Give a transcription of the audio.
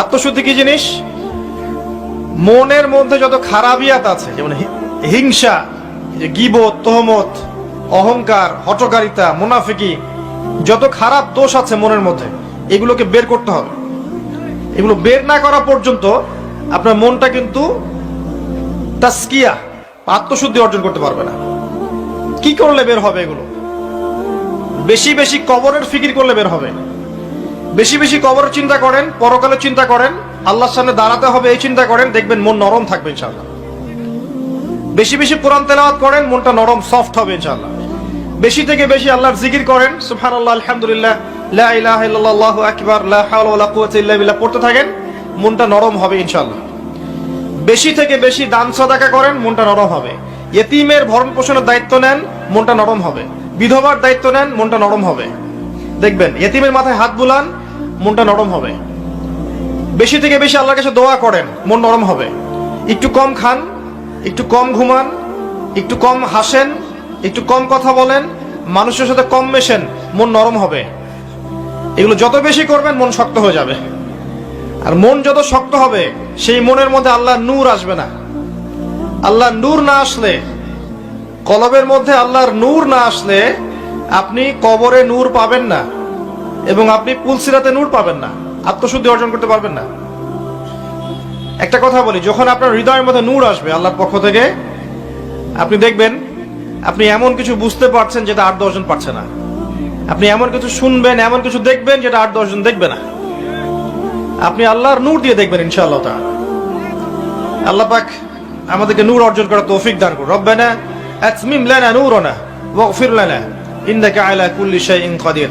আত্মশুদ্ধি কি জিনিস? মনের মধ্যে যত খারাপিয়াত আছে, যেমন হিংসা গিবত, তহমত, অহংকার হটকারিতা মুনাফিকি, যত খারাপ দোষ আছে মনের মধ্যে, এগুলোকে বের করতে হবে। এগুলো বের না করা পর্যন্ত আপনার মনটা কিন্তু তাস্কিয়া, আত্মশুদ্ধি অর্জন করতে পারবে না। কি করলে বের হবে এগুলো? বেশি বেশি কবরের ফিকির করলে বের হবে বেশি বেশি কবর চিন্তা করেন পরকালের চিন্তা করেন, আল্লাহর সামনে দাঁড়াতে হবে, এই চিন্তা করেন, দেখবেন মন নরম থাকবে ইনশাআল্লাহ। বেশি বেশি কোরআন তেলাওয়াত করেন, মনটা নরম সফট হবে ইনশাআল্লাহ। বেশি থেকে বেশি আল্লাহর জিকির করেন, সুবহানাল্লাহ, আলহামদুলিল্লাহ, লা ইলাহা ইল্লাল্লাহ আল্লাহু আকবার, লা হাওলা ওয়ালা কুওয়াতা ইল্লা বিল্লাহ পড়তে থাকেন, মনটা নরম হবে ইনশাআল্লাহ। বেশি থেকে বেশি দান সদাকা করেন, মনটা নরম হবে। ইয়েতিমের ভরণ পোষণের দায়িত্ব নেন, মনটা নরম হবে। বিধবার দায়িত্ব নেন, মনটা নরম হবে। দেখবেন, ইয়েতিমের মাথায় হাত বুলান মনটা নরম হবে। বেশি থেকে বেশি আল্লাহর কাছে দোয়া করেন, মন নরম হবে। একটু কম খান, একটু কম ঘুমান, একটু কম হাসেন, একটু কম কথা বলেন, মানুষের সাথে কম মেশেন, মন নরম হবে। এগুলো যত বেশি করবেন, মন শক্ত হয়ে যাবে। আর মন যত শক্ত হবে, সেই মনের মধ্যে আল্লাহ নূর আসবে না। আল্লাহ নূর না আসলে, কলবের মধ্যে আল্লাহর নূর না আসলে, আপনি কবরে নূর পাবেন না। এবং আপনি পুলসিরাতে নূর পাবেন না। আত্মশুদ্ধি অর্জন করতে পারবেন না। একটা কথা বলি, যখন আপনার হৃদয়ের মধ্যে নূর আসবে আল্লাহর পক্ষ থেকে, আপনি দেখবেন, আপনি এমন কিছু বুঝতে পারছেন যেটা আট দশজন পারছে না। আপনি এমন কিছু শুনবেন, এমন কিছু দেখবেন যেটা আট দশজন দেখবে না। আপনি আল্লাহর নূর দিয়ে দেখবেন, ইনশাআল্লাহ তাআলা। আল্লাহ পাক আমাদেরকে নূর অর্জন করার তৌফিক দান করুন। রব্বানা আতমিম লানা নূরানা ওয়াগফির লানা ইন্নাকা আলা কুল্লি শাইইন কাদির।